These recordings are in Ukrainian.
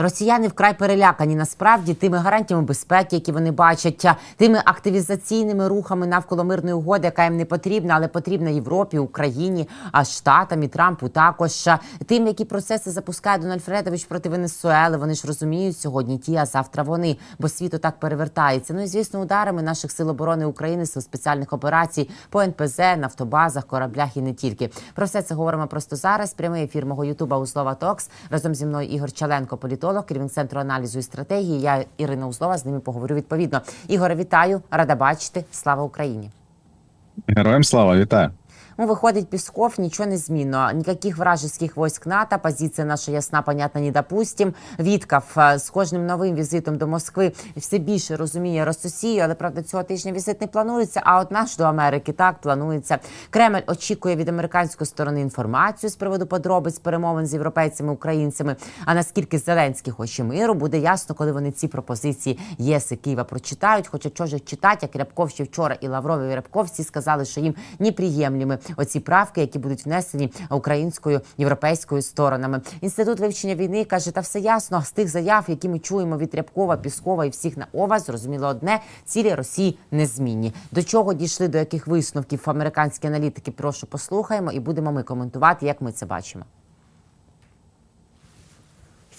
Росіяни вкрай перелякані насправді тими гарантіями безпеки, які вони бачать, тими активізаційними рухами навколо мирної угоди, яка їм не потрібна, але потрібна Європі, Україні, а Штатам і Трампу також тим, які процеси запускає Дональд Фредович проти Венесуели. Вони ж розуміють сьогодні ті, а завтра вони, бо світ так перевертається. Ну і звісно, ударами наших сил оборони України, сил спеціальних операцій по НПЗ, нафтобазах, кораблях і не тільки. Про все це говоримо просто зараз. Прямий ефір мого Ютуба Услова Токс разом зі мною Ігор Чаленко, політолог, керівник центру аналізу і стратегії. Я Ірина Узлова з ними поговорю відповідно. Ігоре, вітаю, рада бачити. Слава Україні! Героям слава, вітаю. Ну, выходит Песков, ничего не змінно. Никаких вражеских войск НАТО, позиція наша ясна, понятно, не допустим. Вітков з кожним новим візитом до Москви все більше розуміє Росію, але правда цього тижня візит не планується. А от наш до Америки так планується. Кремль очікує від американської сторони інформацію з приводу подробиць перемовин з європейцями українцями. А наскільки Зеленський хоче миру, буде ясно, коли вони ці пропозиції ЄС і Києва прочитають. Хоча чого ж читати, як Рябков ще вчора і Лавров і Рябков всі сказали, що їм неприємлемі оці правки, які будуть внесені українською європейською сторонами. Інститут вивчення війни каже, та все ясно з тих заяв, які ми чуємо від Рябкова, Піскова і всіх на ова, зрозуміло одне: цілі Росії незмінні. До чого дійшли, до яких висновків американські аналітики? Прошу послухаємо і будемо ми коментувати, як ми це бачимо.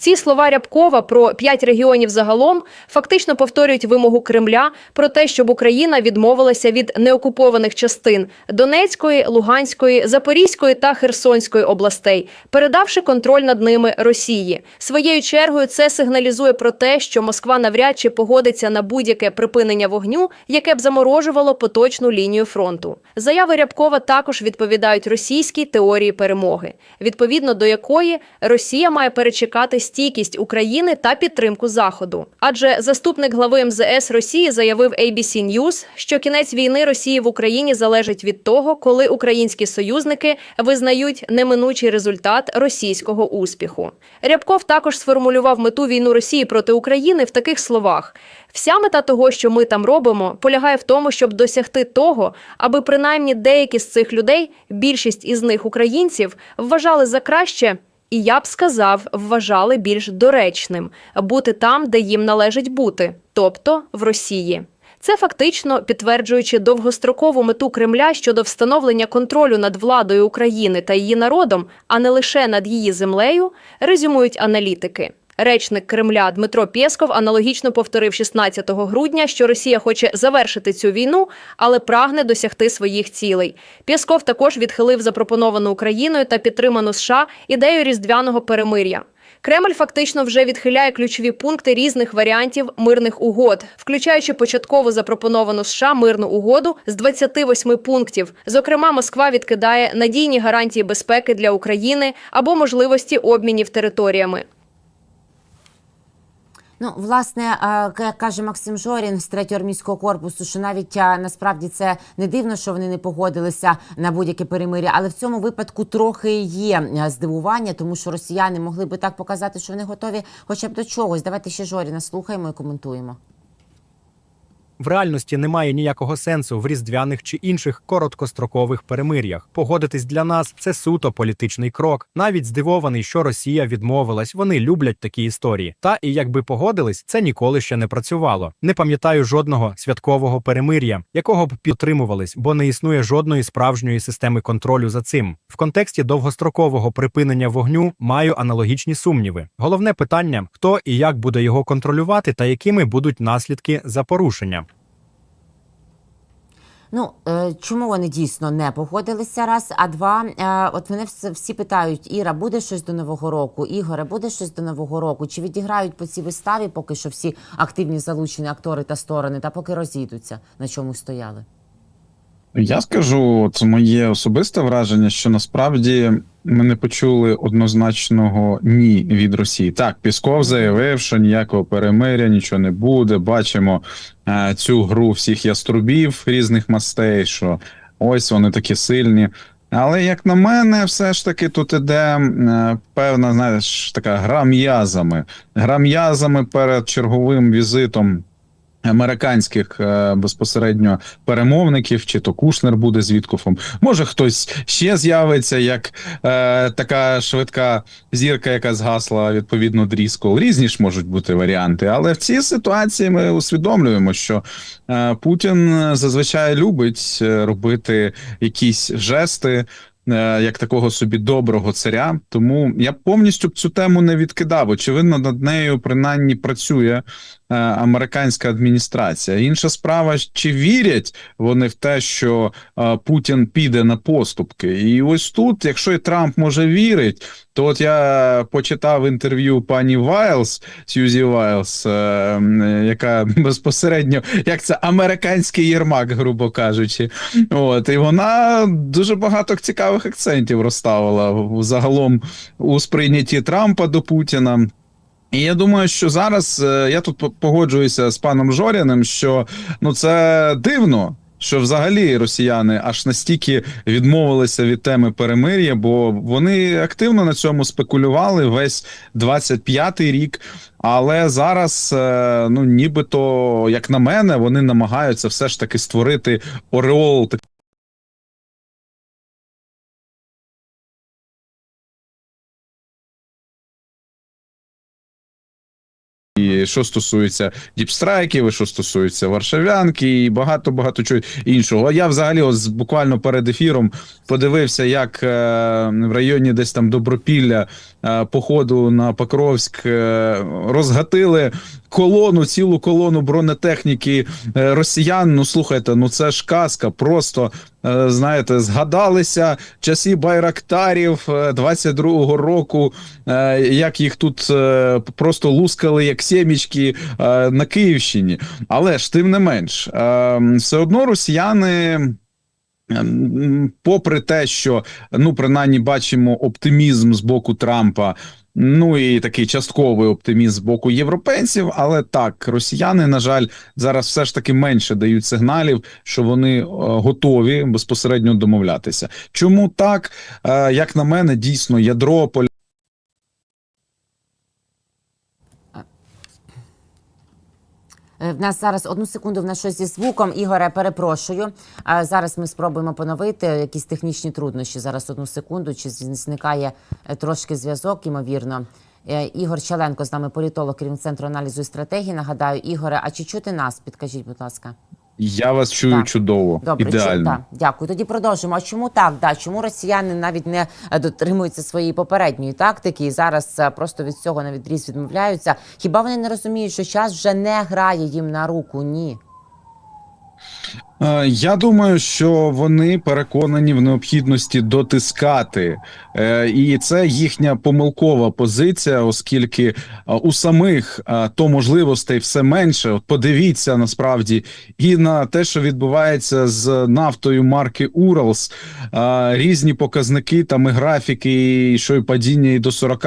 Ці слова Рябкова про п'ять регіонів загалом фактично повторюють вимогу Кремля про те, щоб Україна відмовилася від неокупованих частин Донецької, Луганської, Запорізької та Херсонської областей, передавши контроль над ними Росії. Своєю чергою це сигналізує про те, що Москва навряд чи погодиться на будь-яке припинення вогню, яке б заморожувало поточну лінію фронту. Заяви Рябкова також відповідають російській теорії перемоги, відповідно до якої Росія має перечекати стійкість України та підтримку Заходу. Адже заступник глави МЗС Росії заявив ABC News, що кінець війни Росії в Україні залежить від того, коли українські союзники визнають неминучий результат російського успіху. Рябков також сформулював мету війну Росії проти України в таких словах: вся мета того, що ми там робимо, полягає в тому, щоб досягти того, аби принаймні деякі з цих людей, більшість із них українців, вважали за краще. І я б сказав, вважали більш доречним бути там, де їм належить бути, тобто в Росії. Це фактично підтверджуючи довгострокову мету Кремля щодо встановлення контролю над владою України та її народом, а не лише над її землею, резюмують аналітики. Речник Кремля Дмитро Пєсков аналогічно повторив 16 грудня, що Росія хоче завершити цю війну, але прагне досягти своїх цілей. Пєсков також відхилив запропоновану Україною та підтриману США ідею різдвяного перемир'я. Кремль фактично вже відхиляє ключові пункти різних варіантів мирних угод, включаючи початково запропоновану США мирну угоду з 28 пунктів. Зокрема, Москва відкидає надійні гарантії безпеки для України або можливості обмінів територіями. Ну, власне, каже Максим Жорін з третього армійського корпусу, що навіть насправді це не дивно, що вони не погодилися на будь-яке перемир'я, але в цьому випадку трохи є здивування, тому що росіяни могли би так показати, що вони готові хоча б до чогось. Давайте ще Жоріна слухаємо і коментуємо. В реальності немає ніякого сенсу в різдвяних чи інших короткострокових перемир'ях. Погодитись для нас це суто політичний крок. Навіть здивований, що Росія відмовилась. Вони люблять такі історії. Та і якби погодились, це ніколи ще не працювало. Не пам'ятаю жодного святкового перемир'я, якого б підтримувались, бо не існує жодної справжньої системи контролю за цим. В контексті довгострокового припинення вогню маю аналогічні сумніви. Головне питання: хто і як буде його контролювати, та якими будуть наслідки за порушення. Ну е, чому вони дійсно не погодилися? Раз, а два, е, от мене всі питають: Іра, буде щось до нового року? Ігоре, буде щось до нового року? Чи відіграють по цій виставі, поки що всі активні залучені актори та сторони, та поки розійдуться, на чому стояли? Я скажу, от моє особисте враження, що насправді ми не почули однозначного ні від Росії. Так, Пісков заявив, що ніякого перемиря, нічого не буде. Бачимо е, цю гру всіх яструбів різних мастей, що ось вони такі сильні. Але як на мене, все ж таки тут іде е, певна, знаєш, така гра м'язами. Гра м'язами перед черговим візитом Американських е, безпосередньо перемовників, чи то Кушнер буде з Віткофом, може хтось ще з'явиться, як е, така швидка зірка, яка згасла відповідно Дріскол. Різні ж можуть бути варіанти. Але в цій ситуації ми усвідомлюємо, що е, Путін зазвичай любить е, робити якісь жести. е, Як такого собі доброго царя, тому я повністю б цю тему не відкидав. Очевидно, над нею принаймні працює американська адміністрація. Інша справа, чи вірять вони в те, що е, Путін піде на поступки. І ось тут, якщо і Трамп може вірить, то от я почитав інтерв'ю пані Вайлз, Сьюзі Вайлз, е, яка безпосередньо як це американський Єрмак, грубо кажучи. От і вона дуже багато цікавих акцентів розставила загалом у сприйнятті Трампа до Путіна. І я думаю, що зараз е, я тут погоджуюся з паном Жоряним, що ну це дивно. Що взагалі росіяни аж настільки відмовилися від теми перемир'я, бо вони активно на цьому спекулювали весь 25-й рік. Але зараз, е, ну нібито, як на мене, вони намагаються все ж таки створити ореол Що стосується діпстрайків, і що стосується Варшавянки, і багато багато чого іншого. Я взагалі ось буквально перед ефіром подивився, як е, в районі десь там Добропілля походу на Покровськ е, розгатили колону, цілу колону бронетехніки е, росіян. Ну слухайте, ну це ж казка. Просто е, знаєте, згадалися часи байрактарів е, 22-го року, е, як їх тут е, просто лускали як сімічки е, на Київщині. Але ж тим не менш, е, все одно росіяни. Ем, Попри те, що ну принаймні бачимо оптимізм з боку Трампа, ну і такий частковий оптимізм з боку європейців, але так, росіяни, на жаль, зараз все ж таки менше дають сигналів, що вони е, готові безпосередньо домовлятися. Чому так? Е, Як на мене, дійсно ядро поля. Е, В нас зараз одну секунду в нас щось зі звуком. Ігоре, перепрошую. А зараз ми спробуємо поновити якісь технічні труднощі. Зараз одну секунду. Чи зникає е, трошки зв'язок, ймовірно. Е, Ігор Чаленко з нами політолог, керівник центру аналізу і стратегії. Нагадаю, Ігоре, а чи чути нас? Підкажіть, будь ласка. Я вас чую Так. чудово, Добре, ідеально. Чу, так, дякую. Тоді продовжимо. А чому так? Да, чому росіяни навіть не е, дотримуються своєї попередньої тактики і зараз е, просто від цього на відріз відмовляються? Хіба вони не розуміють, що час вже не грає їм на руку? Ні. Е, Я думаю, що вони переконані в необхідності дотискати, Е, і це їхня помилкова позиція, оскільки е, у самих то можливостей все менше. От подивіться насправді і на те, що відбувається з нафтою марки Уралс, різні показники там і графіки, і що і падіння і до 40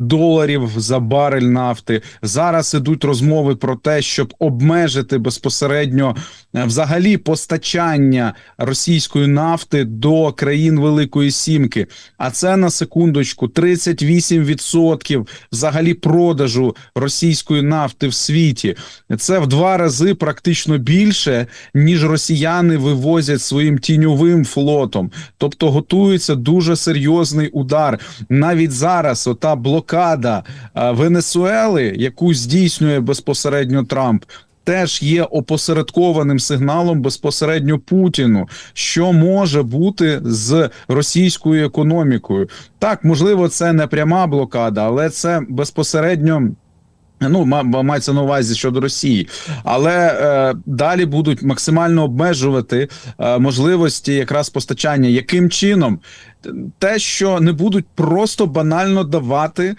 доларів за барель нафти. Зараз ідуть розмови про те, щоб обмежити безпосередньо е, взагалі постачання російської нафти до країн Великої Сімки. А це на секундочку 38% взагалі продажу російської нафти в світі. Це в два рази практично більше, ніж росіяни вивозять своїм тіньовим флотом. Тобто готується дуже серйозний удар. Навіть зараз ота блокада е, Венесуели, яку здійснює безпосередньо Трамп. Теж є опосередкованим сигналом безпосередньо Путіну, що може бути з російською економікою. Так, можливо, це не пряма блокада, але це безпосередньо. Ну, ма- ма- мається на увазі щодо Росії, але е, далі будуть максимально обмежувати е, можливості якраз постачання. Яким чином? Те, що не будуть просто банально давати е,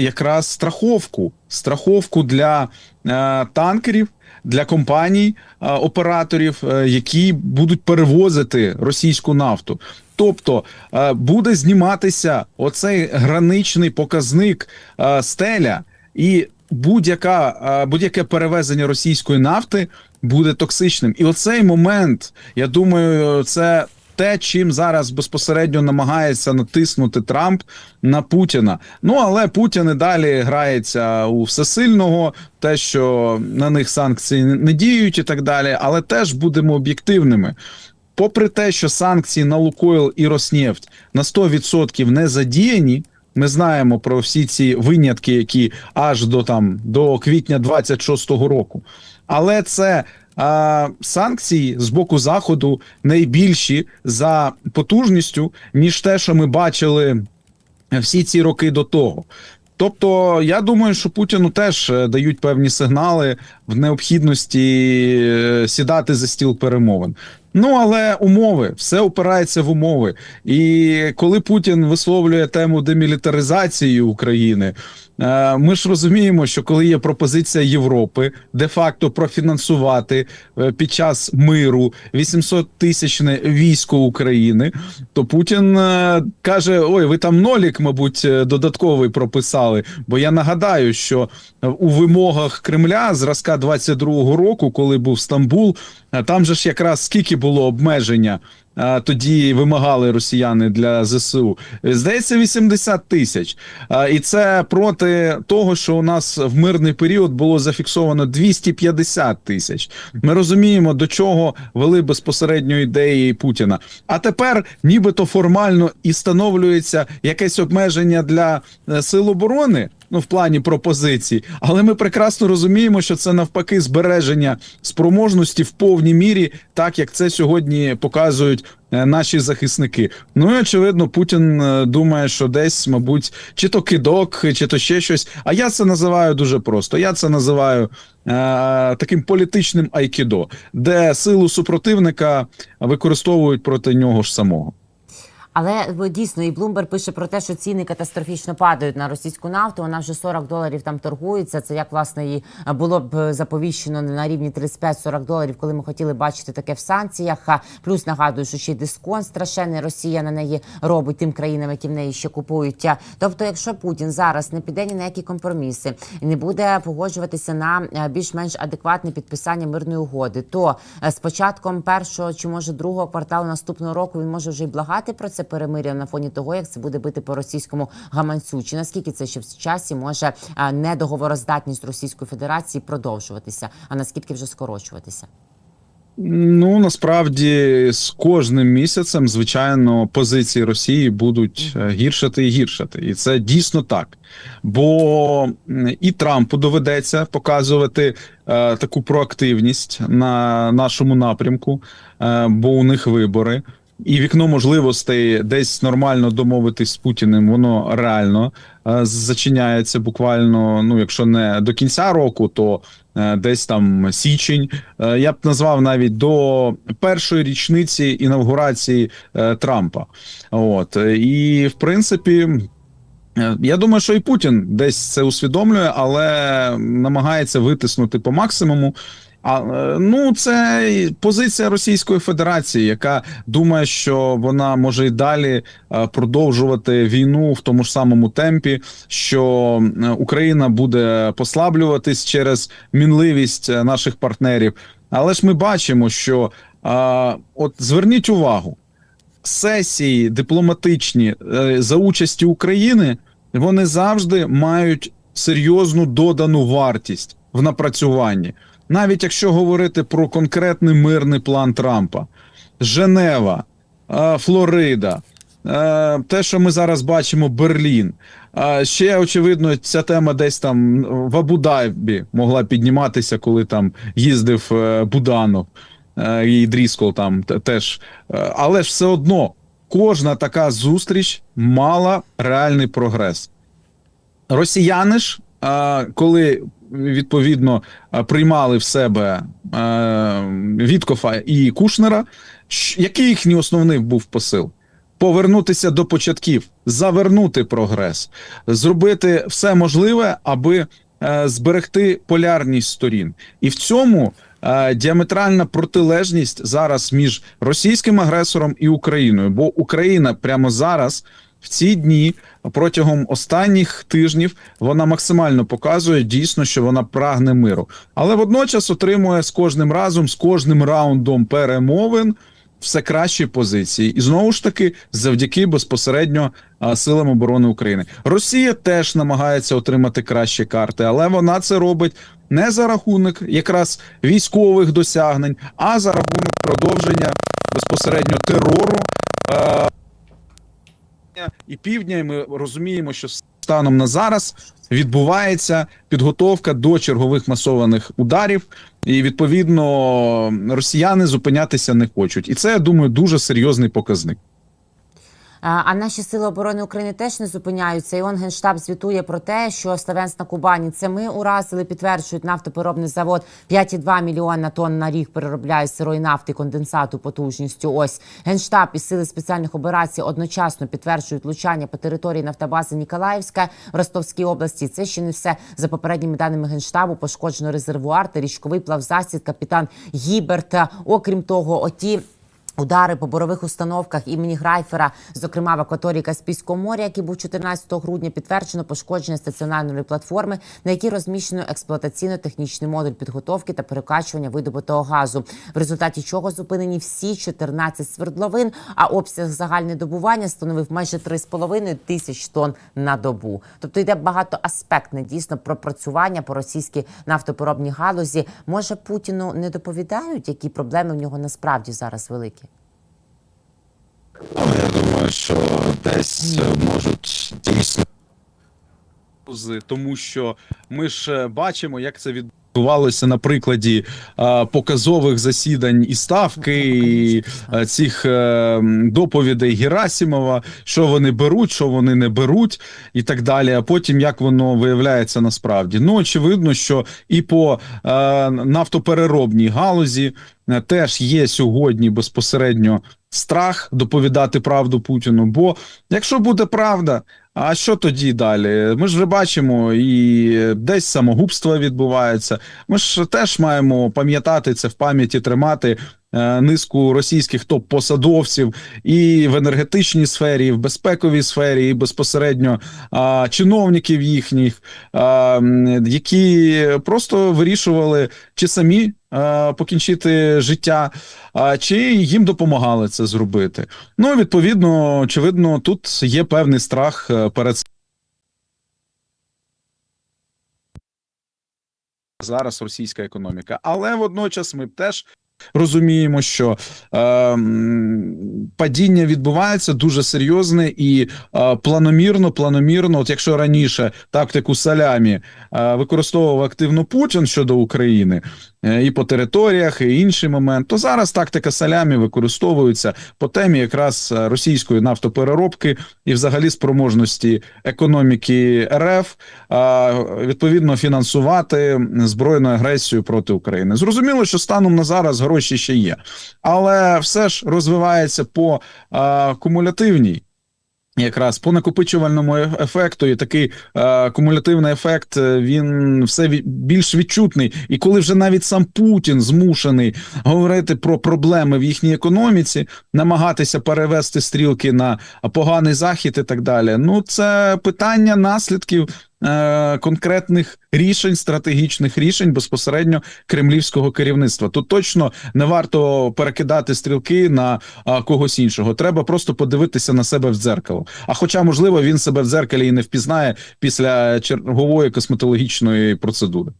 якраз страховку, страховку для е, танкерів. Для компаній е, операторів, е, які будуть перевозити російську нафту, тобто е, буде зніматися оцей граничний показник стеля, і будь-яке перевезення російської нафти буде токсичним. І оцей момент, я думаю, це те, чим зараз безпосередньо намагається натиснути Трамп на Путіна. Ну але Путін і далі грається у всесильного, те, що на них санкції не діють, і так далі. Але теж будемо об'єктивними. Попри те, що санкції на Лукойл і Роснефть на 100% не задіяні. Ми знаємо про всі ці винятки, які аж до там до квітня 26-го року. Але це а, санкції з боку заходу найбільші за потужністю, ніж те, що ми бачили всі ці роки до того. Тобто, я думаю, що Путіну теж е, дають певні сигнали в необхідності е, сідати за стіл перемовин. Ну але умови, все опирається в умови. І коли Путін висловлює тему демілітаризації України, е, ми ж розуміємо, що коли є пропозиція Європи де-факто профінансувати е, під час миру 800 тисячне військо України, то Путін каже: Ой, ви там нолік, мабуть, додатковий прописали. Бо я нагадаю, що у вимогах Кремля зразка 22-го року, коли був Стамбул, там же ж якраз скільки було обмеження. Тоді вимагали росіяни для ЗСУ. Здається, 80 тисяч. І це проти того, що у нас в мирний період було зафіксовано 250 тисяч. Ми розуміємо, до чого вели безпосередньо ідеї Путіна. А тепер, нібито формально і встановлюється якесь обмеження для е, сил оборони. Ну, в плані пропозицій, але ми прекрасно розуміємо, що це навпаки збереження спроможності в повній мірі, так як це сьогодні показують е, наші захисники. Ну і очевидно, Путін е, думає, що десь, мабуть, чи то кидок, чи то ще щось. А я це називаю дуже просто. Я це називаю е, таким політичним айкідо, де силу супротивника використовують проти нього ж самого. Але ви, дійсно і Блумберг пише про те, що ціни катастрофічно падають на російську нафту. Вона вже 40 доларів там торгується. Це як власне і було б заповіщено на рівні 35-40 доларів, коли ми хотіли бачити таке в санкціях. Плюс нагадую, що ще й дисконт страшенний Росія на неї робить тим країнам, які в неї ще купують. Тобто, якщо Путін зараз не піде ні на які компроміси і не буде погоджуватися на е, більш-менш адекватне підписання мирної угоди, то е, з початком першого чи може другого кварталу наступного року він може вже й благати про це перемир'я на фоні того, як це буде бити по російському гаманцю. Чи наскільки це ще в часі може е, недоговороздатність Російської Федерації продовжуватися, а наскільки вже скорочуватися? Ну насправді з кожним місяцем, звичайно, позиції Росії будуть е, гіршати і гіршати, і це дійсно так. Бо і Трампу доведеться показувати е, таку проактивність на нашому напрямку, е, бо у них вибори. І вікно можливостей десь нормально домовитись з Путіним, воно реально е, зачиняється буквально. Ну, якщо не до кінця року, то е, десь там січень. Е, я б назвав навіть до першої річниці інавгурації Трампа. От і в принципі. Я думаю, що і Путін десь це усвідомлює, але намагається витиснути по максимуму. А е, ну це позиція Російської Федерації, яка думає, що вона може і далі е, продовжувати війну в тому ж самому темпі, що Україна буде послаблюватись через мінливість е, наших партнерів. Але ж ми бачимо, що е, от зверніть увагу, сесії дипломатичні за участі України вони завжди мають серйозну додану вартість в напрацюванні, навіть якщо говорити про конкретний мирний план Трампа, Женева, е, Флорида. е, Те, що ми зараз бачимо, Берлін. А Ще очевидно, ця тема десь там в Абу-Дабі могла підніматися, коли там їздив е, Буданов е, і Дріскол там теж. Е, Але ж все одно кожна така зустріч мала реальний прогрес. Росіяни ж, е, коли відповідно е, приймали в себе е, Віткофа і Кушнера, який їхній основний був посил? Повернутися до початків, завернути прогрес, зробити все можливе, аби е, зберегти полярність сторін. І в цьому діаметральна протилежність зараз між російським агресором і Україною. Бо Україна прямо зараз, в ці дні, протягом останніх тижнів, вона максимально показує дійсно, що вона прагне миру, але водночас отримує з кожним разом, з кожним раундом перемовин. все кращі позиції, і знову ж таки, завдяки безпосередньо силам оборони України. Росія теж намагається отримати кращі карти, але вона це робить не за рахунок якраз військових досягнень, а за рахунок продовження безпосередньо терору. А, і півдня, і ми розуміємо, що станом на зараз відбувається підготовка до чергових масованих ударів, і відповідно росіяни зупинятися не хочуть. І це я думаю дуже серйозний показник. А наші сили оборони України теж не зупиняються. І он генштаб звітує про те, що Славянськ на Кубані це ми уразили, підтверджують нафтопереробний завод 5,2 мільйона тонн на рік переробляє сирої нафти конденсату потужністю. Ось генштаб і сили спеціальних операцій одночасно підтверджують влучання по території нафтобази Ніколаївська в Ростовській області. Це ще не все за попередніми даними генштабу. Пошкоджено резервуар та річковий плавзасід. Капітан Гіберт. Окрім того, оті. Удари по борових установках імені Грайфера, зокрема в акваторії Каспійського моря, який був 14 грудня, підтверджено пошкодження стаціонарної платформи, на якій розміщено експлуатаційно-технічний модуль підготовки та перекачування видобутого газу, в результаті чого зупинені всі 14 свердловин. А обсяг загальне добування становив майже 3,5 тисяч тонн на добу. Тобто йде багатоаспектне дійсно пропрацювання по російській нафтопереробній галузі. Може Путіну не доповідають, які проблеми в нього насправді зараз великі. Але я думаю, що десь е, можуть дійсно тому що ми ж е, бачимо, як це відбувалося на прикладі е, показових засідань і ставки, і е, цих е, доповідей Герасімова, що вони беруть, що вони не беруть, і так далі. А потім як воно виявляється насправді. Ну очевидно, що і по е, нафтопереробній галузі теж є сьогодні безпосередньо страх доповідати правду Путіну. Бо якщо буде правда. А що тоді далі? Ми ж вже бачимо, і десь самогубства відбуваються. Ми ж теж маємо пам'ятати це в пам'яті, тримати е, низку російських топ-посадовців і в енергетичній сфері, і в безпековій сфері, і безпосередньо а, чиновників їхніх, а, які просто вирішували чи самі покінчити життя, чи їм допомагали це зробити. Ну, відповідно, очевидно, тут є певний страх е, перед зараз російська економіка. Але водночас ми теж розуміємо, що е, падіння відбувається дуже серйозне і е, планомірно, планомірно. От якщо раніше тактику салямі е, використовував активно Путін щодо України е, і по територіях, і інший момент, то зараз тактика салямі використовується по темі якраз е, російської нафтопереробки і взагалі спроможності економіки РФ а, відповідно фінансувати збройну агресію проти України. Зрозуміло, що станом на зараз гроші ще є, але все ж розвивається по а, кумулятивній. Якраз по накопичувальному е- ефекту, і такий е, кумулятивний ефект е, він все більш відчутний. І коли вже навіть сам Путін змушений говорити про проблеми в їхній економіці, намагатися перевести стрілки на поганий захід і так далі. Ну це питання наслідків е, конкретних рішень, стратегічних рішень безпосередньо кремлівського керівництва. Тут точно не варто перекидати стрілки на когось іншого. Треба просто подивитися на себе в дзеркало. А хоча, можливо, він себе в дзеркалі і не впізнає після чергової косметологічної процедури.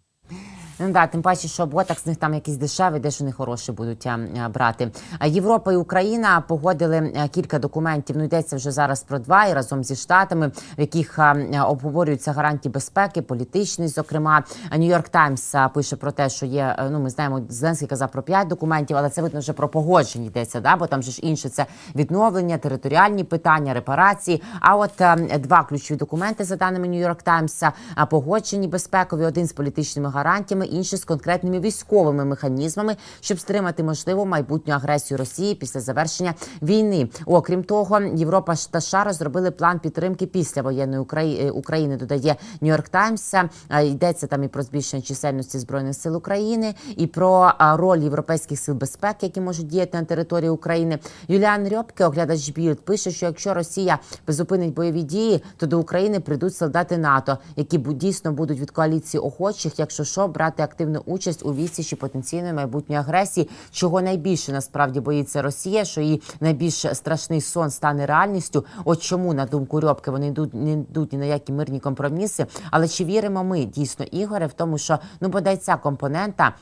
Ну да, тим паче, що ботокс з них там якісь дешеві, де ж вони хороші будуть а, а, брати. Європа і Україна погодили а, кілька документів. Ну йдеться вже зараз про два і разом зі штатами, в яких а, а, обговорюються гарантії безпеки, політичні. Зокрема, Нью-Йорк Таймс пише про те, що є. Ну, ми знаємо, Зеленський казав про п'ять документів, але це видно вже про погодження йдеться. Да, бо там же ж інше це відновлення, територіальні питання, репарації. А от а, два ключові документи за даними Нью-Йорк Таймс, а, погоджені безпекові, один з політичними гарантіями, інший з конкретними військовими механізмами, щоб стримати можливу майбутню агресію Росії після завершення війни. Окрім того, Європа та США розробили план підтримки після воєнної е, України. Додає Нью-Йорк Таймс. А, Йдеться там і про збільшення чисельності збройних сил України, і про роль європейських сил безпеки, які можуть діяти на території України. Юліан Рьопке, оглядач Білд, пише, що якщо Росія призупинить бойові дії, то до України прийдуть солдати НАТО, які дійсно будуть від коаліції охочих, якщо що, брати активну участь у відсічі потенційної майбутньої агресії, чого найбільше насправді боїться Росія, що її найбільш страшний сон стане реальністю. От чому на думку Рьобки вони йдуть не йдуть ні на які мирні компроміси. Але чи віримо ми дійсно Ігоре в тому, що ну бодай ця компонента.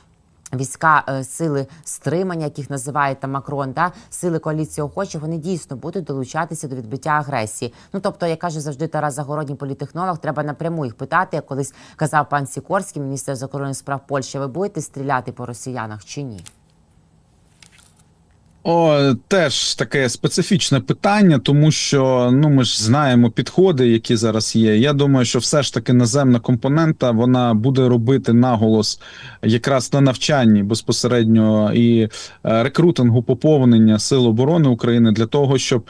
Війська е, сили стримання, яких називає там Макрон, да сили коаліції охочих, вони дійсно будуть долучатися до відбиття агресії. Ну тобто, як каже завжди Тарас Загородній політехнолог, треба напряму їх питати. Як колись казав пан Сікорський, міністр закордонних справ Польщі, ви будете стріляти по росіянах чи ні? О, теж таке специфічне питання, тому що ну ми ж знаємо підходи, які зараз є. Я думаю, що все ж таки наземна компонента вона буде робити наголос якраз на навчанні безпосередньо і е, рекрутингу поповнення сил оборони України для того, щоб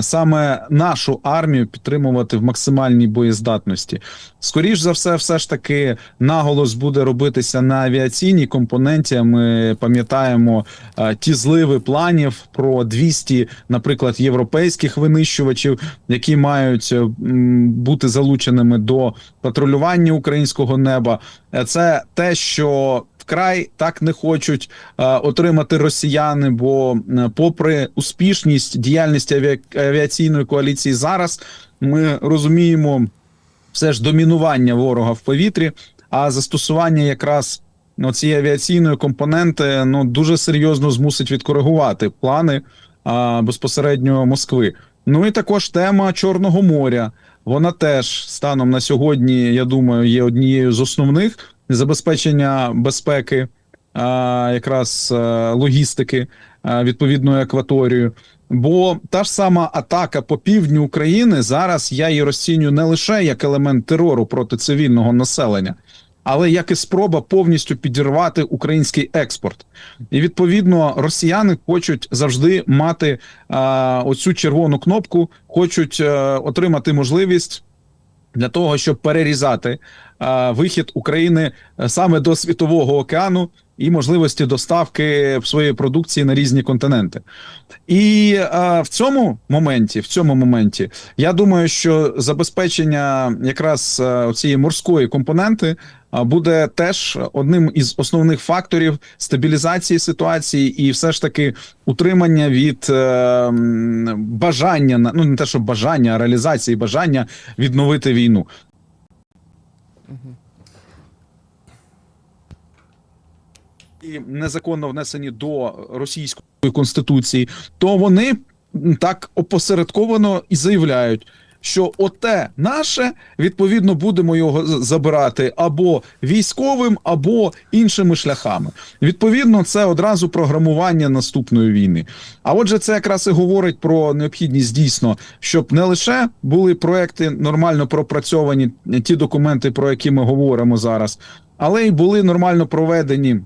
саме нашу армію підтримувати в максимальній боєздатності. Скоріш за все, все ж таки наголос буде робитися на авіаційній компоненті. Ми пам'ятаємо е, ті зливи планів про 200, наприклад, європейських винищувачів, які мають е, бути залученими до патрулювання українського неба. Е, Це те, що вкрай так не хочуть е, отримати росіяни. Бо, е, попри успішність діяльності авіа- авіаційної коаліції, зараз ми розуміємо все ж домінування ворога в повітрі, а застосування якраз ну, цієї авіаційної компоненти ну дуже серйозно змусить відкоригувати плани а, безпосередньо Москви. Ну і також тема Чорного моря. Вона теж станом на сьогодні, я думаю, є однією з основних забезпечення безпеки, а, якраз а, логістики а, відповідною акваторією. Бо та ж сама атака по півдню України зараз я її розцінюю не лише як елемент терору проти цивільного населення, але як і спроба повністю підірвати український експорт. І відповідно росіяни хочуть завжди мати а, оцю червону кнопку, хочуть е, отримати можливість. Для того щоб перерізати а, вихід України е, саме до світового океану і можливості доставки своєї продукції на різні континенти, і а, в цьому моменті, в цьому моменті, я думаю, що забезпечення якраз е, цієї морської компоненти буде теж одним із основних факторів стабілізації ситуації, і все ж таки утримання від е, бажання ну не те, що бажання, а реалізації бажання відновити війну. Незаконно внесені до російської конституції, то вони так опосередковано і заявляють, що оте наше відповідно будемо його забирати або військовим, або іншими шляхами. Відповідно, це одразу програмування наступної війни. А отже, це якраз і говорить про необхідність дійсно, щоб не лише були проекти нормально пропрацьовані, ті документи, про які ми говоримо зараз, але й були нормально проведені.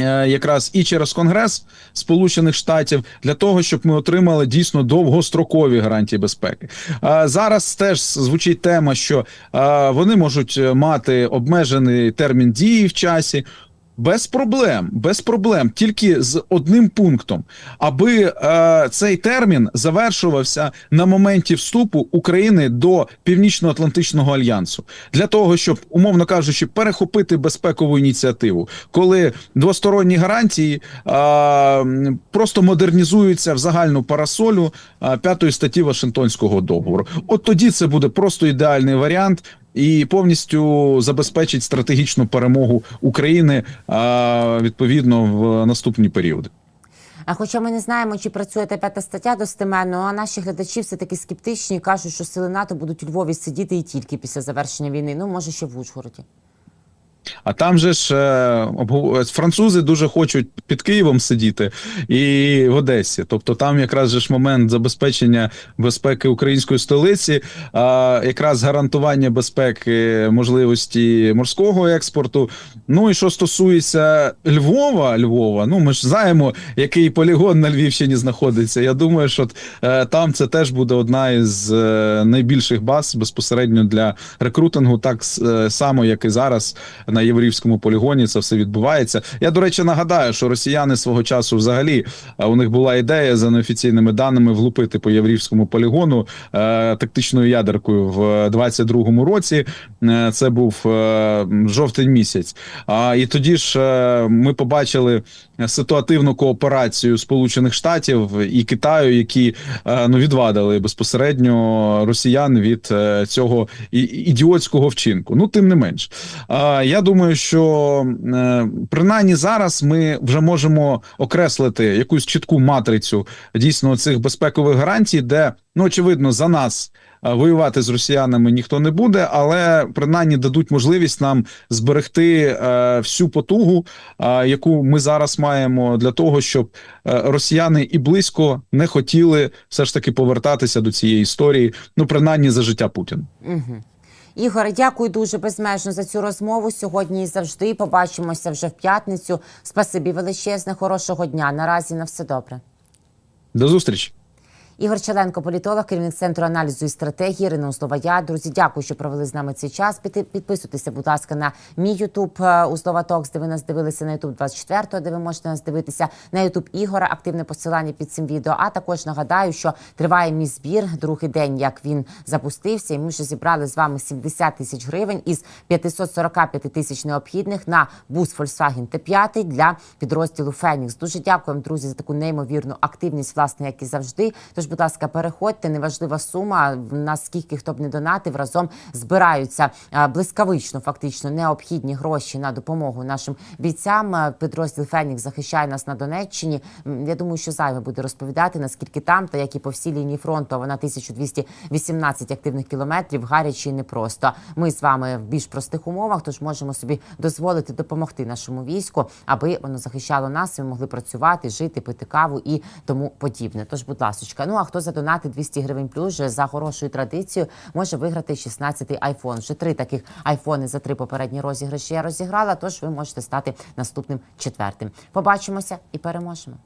Е, Якраз і через Конгрес Сполучених Штатів для того, щоб ми отримали дійсно довгострокові гарантії безпеки. А зараз теж звучить тема, що вони можуть е, мати обмежений термін дії в часі. Без проблем, без проблем, тільки з одним пунктом, аби е, цей термін завершувався на моменті вступу України до Північно-Атлантичного альянсу, для того, щоб, умовно кажучи, перехопити безпекову ініціативу, коли двосторонні гарантії е, просто модернізуються в загальну парасолю п'ятої статті Вашингтонського договору. От тоді це буде просто ідеальний варіант і повністю забезпечить стратегічну перемогу України відповідно в наступні періоди. А хоча ми не знаємо, чи працює та п'ята стаття достеменно, а наші глядачі все таки скептичні кажуть, що сили НАТО будуть у Львові сидіти і тільки після завершення війни. Ну може ще в Ужгороді. А там же ж е, французи дуже хочуть під Києвом сидіти і в Одесі. Тобто там якраз же ж момент забезпечення безпеки української столиці, а якраз гарантування безпеки можливості морського експорту. Ну і що стосується Львова, Львова, ну ми ж знаємо, який полігон на Львівщині знаходиться. Я думаю, що е, там це теж буде одна із е, найбільших баз безпосередньо для рекрутингу, так е, само, як і зараз на Єврівському полігоні це все відбувається. Я до речі нагадаю, що росіяни свого часу взагалі е, у них була ідея за неофіційними даними влупити по Єврівському полігону е, тактичною ядеркою в 22-му році. Е, це був е, жовтень місяць. А і тоді ж е, ми побачили ситуативну кооперацію Сполучених Штатів і Китаю, які е, ну відвадили безпосередньо росіян від е, цього ідіотського вчинку. Ну тим не менш, Е, я думаю, що е, принаймні зараз ми вже можемо окреслити якусь чітку матрицю дійсно цих безпекових гарантій, де ну очевидно за нас. Воювати з росіянами ніхто не буде, але принаймні дадуть можливість нам зберегти е, всю потугу, яку ми зараз маємо для того, щоб е, росіяни і близько не хотіли все ж таки повертатися до цієї історії. Ну принаймні за життя Путіна. Угу. Ігор, дякую дуже безмежно за цю розмову сьогодні і завжди. Побачимося вже в п'ятницю. Спасибі величезне, хорошого дня. Наразі на все добре. До зустрічі. Ігор Челенко, політолог, керівник центру аналізу і стратегії. Ірина Узлова. Я друзі, дякую, що провели з нами цей час. Підписуйтеся, будь ласка, на мій Ютуб Узлова Токс, де ви нас дивилися на Ютуб 24, де ви можете нас дивитися на Ютуб Ігора. Активне посилання під цим відео. А також нагадаю, що триває мій збір, другий день, як він запустився, і ми вже зібрали з вами 70 тисяч гривень із 545 тисяч необхідних на бус Volkswagen Т5 для підрозділу Фенікс. Дуже дякуємо, друзі, за таку неймовірну активність, власне, як і завжди. Тож, будь ласка, переходьте, неважлива сума. Наскільки хто б не донатив, разом збираються блискавично, фактично необхідні гроші на допомогу нашим бійцям. А, Підрозділ Фенікс захищає нас на Донеччині. Я думаю, що зайве буде розповідати, наскільки там, та як і по всій лінії фронту, вона 1218 активних кілометрів, гаряче і непросто. Ми з вами в більш простих умовах, тож можемо собі дозволити допомогти нашому війську, аби воно захищало нас, і ми могли працювати, жити, пити каву і тому подібне. Тож, будь ласка, ну а хто задонатить 200 гривень плюс вже за хорошою традицією, може виграти 16-й айфон. Вже три таких айфони за три попередні розіграші я розіграла. Тож ви можете стати наступним четвертим. Побачимося і переможемо.